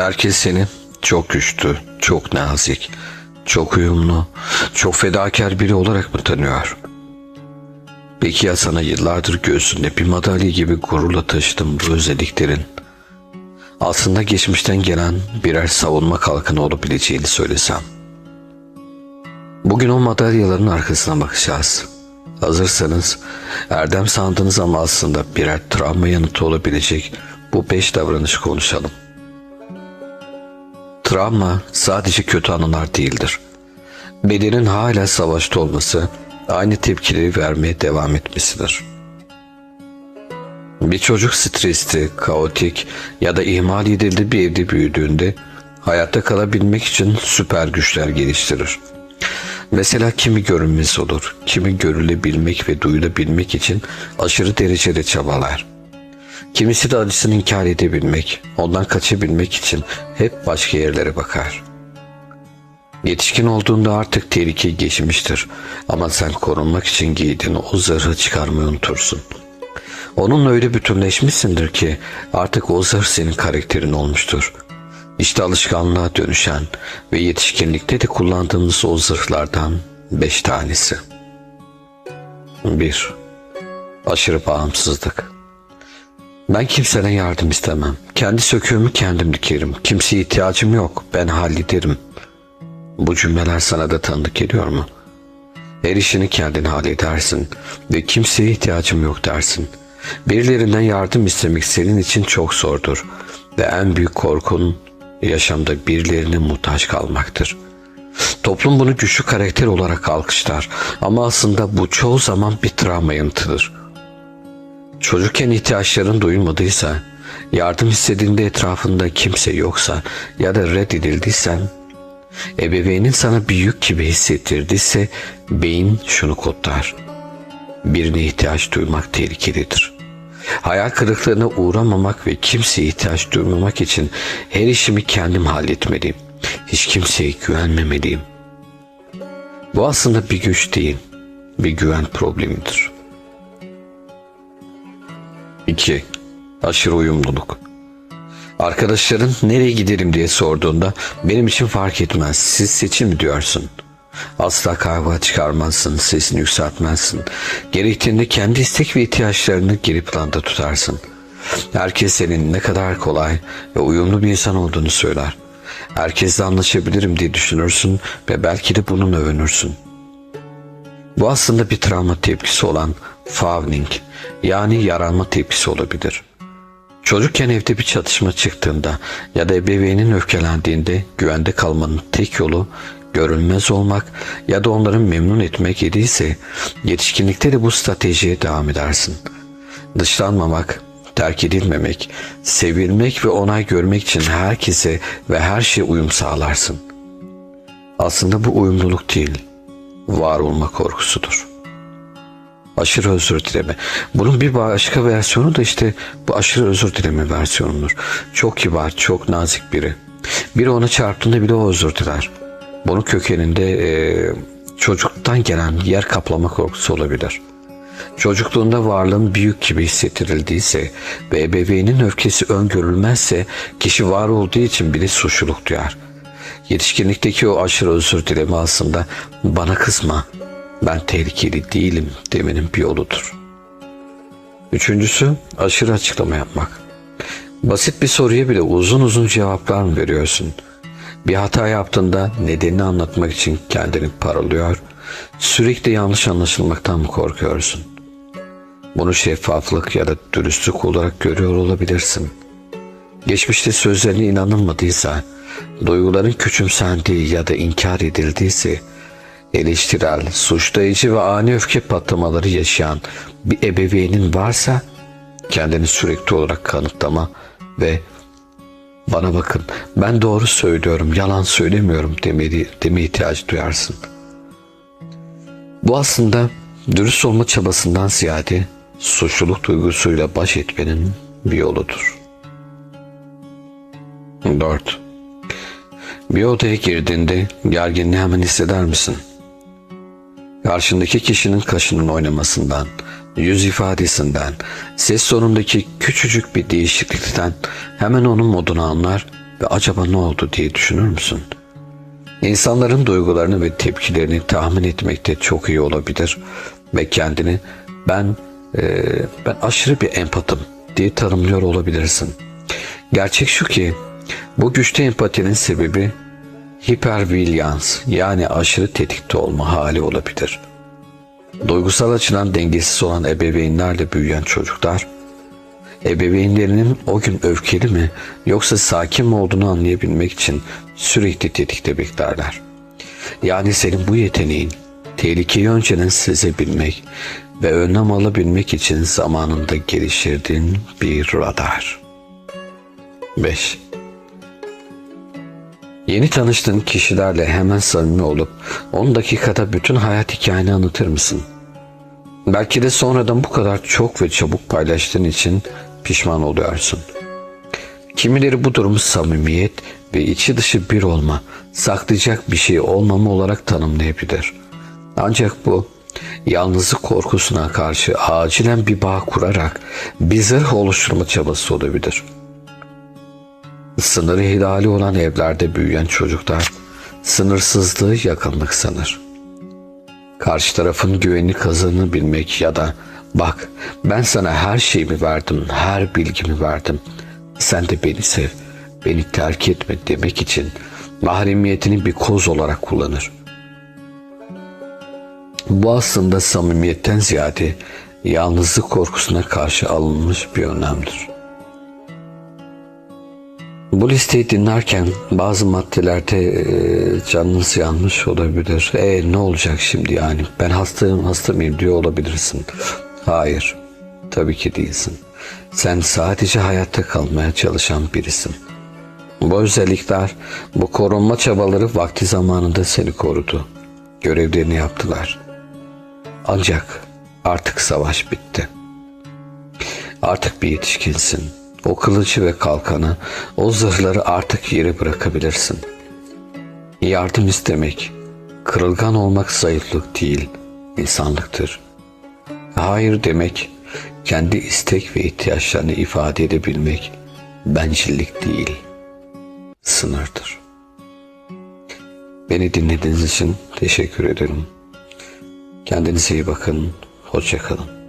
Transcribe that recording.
Herkes seni çok güçlü, çok nazik, çok uyumlu, çok fedakar biri olarak mı tanıyor? Peki ya sana yıllardır göğsünde bir madalya gibi gururla taşıdığım bu özelliklerin aslında geçmişten gelen birer savunma kalkanı olabileceğini söylesem? Bugün o madalyaların arkasına bakacağız. Hazırsanız erdem sandığınız ama aslında birer travma yanıtı olabilecek bu beş davranış konuşalım. Travma sadece kötü anılar değildir. Bedenin hala savaşta olması, aynı tepkileri vermeye devam etmesidir. Bir çocuk stresli, kaotik ya da ihmal edildiği bir evde büyüdüğünde hayatta kalabilmek için süper güçler geliştirir. Mesela kimi görünmez olur, kimi görülebilmek ve duyulabilmek için aşırı derecede çabalar. Kimisi de acısını inkar edebilmek, ondan kaçabilmek için hep başka yerlere bakar. Yetişkin olduğunda artık tehlike geçmiştir ama sen korunmak için giydiğin o zırhı çıkarmayı unutursun. Onunla öyle bütünleşmişsindir ki artık o zırh senin karakterin olmuştur. İşte alışkanlığa dönüşen ve yetişkinlikte de kullandığımız o zırhlardan beş tanesi. 1. Aşırı bağımsızlık. Ben kimseden yardım istemem. Kendi söküğümü kendim dikerim. Kimseye ihtiyacım yok. Ben hallederim. Bu cümleler sana da tanıdık geliyor mu? Her işini kendin halledersin ve kimseye ihtiyacım yok dersin. Birilerinden yardım istemek senin için çok zordur ve en büyük korkun yaşamda birilerine muhtaç kalmaktır. Toplum bunu güçlü karakter olarak alkışlar ama aslında bu çoğu zaman bir travma yanıtıdır. Çocukken ihtiyaçların duyulmadıysa, yardım istediğinde etrafında kimse yoksa ya da reddedildiysen, ebeveynin sana bir yük gibi hissettirdiyse beyin şunu kodlar. Birine ihtiyaç duymak tehlikelidir. Hayal kırıklığına uğramamak ve kimseye ihtiyaç duymamak için her işimi kendim halletmeliyim. Hiç kimseye güvenmemeliyim. Bu aslında bir güç değil, bir güven problemidir. 2. Aşırı uyumluluk. Arkadaşların nereye giderim diye sorduğunda benim için fark etmez siz seçin mi diyorsun. Asla kavga çıkarmazsın, sesini yükseltmezsin. Gerektiğinde kendi istek ve ihtiyaçlarını geri planda tutarsın. Herkes senin ne kadar kolay ve uyumlu bir insan olduğunu söyler. Herkesle anlaşabilirim diye düşünürsün ve belki de bununla övünürsün. Bu aslında bir travma tepkisi olan fawning yani yaranma tepkisi olabilir. Çocukken evde bir çatışma çıktığında ya da ebeveynin öfkelendiğinde güvende kalmanın tek yolu görünmez olmak ya da onları memnun etmek idiyse yetişkinlikte de bu stratejiye devam edersin. Dışlanmamak, terk edilmemek, sevilmek ve onay görmek için herkese ve her şeye uyum sağlarsın. Aslında bu uyumluluk değil, var olma korkusudur. Aşırı özür dileme. Bunun bir başka versiyonu da işte bu aşırı özür dileme versiyonudur. Çok kibar, çok nazik biri. Biri ona çarptığında bile o özür diler. Bunun kökeninde e, çocuktan gelen yer kaplama korkusu olabilir. Çocukluğunda varlığın büyük gibi hissettirildiyse ve ebeveynin öfkesi öngörülmezse kişi var olduğu için bile suçluluk duyar. Yetişkinlikteki o aşırı özür dileme aslında bana kızma, ben tehlikeli değilim demenin bir yoludur. Üçüncüsü aşırı açıklama yapmak. Basit bir soruya bile uzun uzun cevaplar mı veriyorsun? Bir hata yaptığında nedenini anlatmak için kendini paralıyor, sürekli yanlış anlaşılmaktan mı korkuyorsun? Bunu şeffaflık ya da dürüstlük olarak görüyor olabilirsin. Geçmişte sözlerine inanılmadıysa, duyguların küçümsendiği ya da inkar edildiyse, eleştirel, suçlayıcı ve ani öfke patlamaları yaşayan bir ebeveynin varsa kendini sürekli olarak kanıtlama ve bana bakın ben doğru söylüyorum yalan söylemiyorum demeli, deme ihtiyacı duyarsın. Bu aslında dürüst olma çabasından ziyade suçluluk duygusuyla baş etmenin bir yoludur. 4. Bir odaya girdiğinde gerginliği hemen hisseder misin? Karşındaki kişinin kaşının oynamasından, yüz ifadesinden, ses sonundaki küçücük bir değişiklikten hemen onun modunu anlar ve acaba ne oldu diye düşünür müsün? İnsanların duygularını ve tepkilerini tahmin etmekte çok iyi olabilir ve kendini ben e, ben aşırı bir empatım diye tanımlıyor olabilirsin. Gerçek şu ki bu güçlü empatinin sebebi hipervilyans yani aşırı tetikte olma hali olabilir. Duygusal açıdan dengesiz olan ebeveynlerle büyüyen çocuklar ebeveynlerinin o gün öfkeli mi yoksa sakin mi olduğunu anlayabilmek için sürekli tetikte beklerler. Yani senin bu yeteneğin tehlikeyi önceden sezebilmek ve önlem alabilmek için zamanında geliştirdiğin bir radar. 5. Yeni tanıştığın kişilerle hemen samimi olup 10 dakikada bütün hayat hikayeni anlatır mısın? Belki de sonradan bu kadar çok ve çabuk paylaştığın için pişman oluyorsun. Kimileri bu durumu samimiyet ve içi dışı bir olma, saklayacak bir şey olmama olarak tanımlayabilir. Ancak bu yalnızlık korkusuna karşı acilen bir bağ kurarak bir zırh oluşturma çabası olabilir. Sınırı hilali olan evlerde büyüyen çocuklar sınırsızlığı yakınlık sanır karşı tarafın güvenini kazanabilmek ya da bak ben sana her şeyimi verdim, her bilgimi verdim. Sen de beni sev, beni terk etme demek için mahremiyetini bir koz olarak kullanır. Bu aslında samimiyetten ziyade yalnızlık korkusuna karşı alınmış bir önlemdir. Bu listeyi dinlerken bazı maddelerde e, canınız yanmış olabilir. E ne olacak şimdi yani? Ben hastayım, hasta mıyım diyor olabilirsin. Hayır, tabii ki değilsin. Sen sadece hayatta kalmaya çalışan birisin. Bu özellikler, bu korunma çabaları vakti zamanında seni korudu. Görevlerini yaptılar. Ancak artık savaş bitti. Artık bir yetişkinsin. O kılıcı ve kalkanı, o zırhları artık yere bırakabilirsin. Yardım istemek, kırılgan olmak zayıflık değil, insanlıktır. Hayır demek, kendi istek ve ihtiyaçlarını ifade edebilmek bencillik değil, sınırdır. Beni dinlediğiniz için teşekkür ederim. Kendinize iyi bakın, hoşçakalın.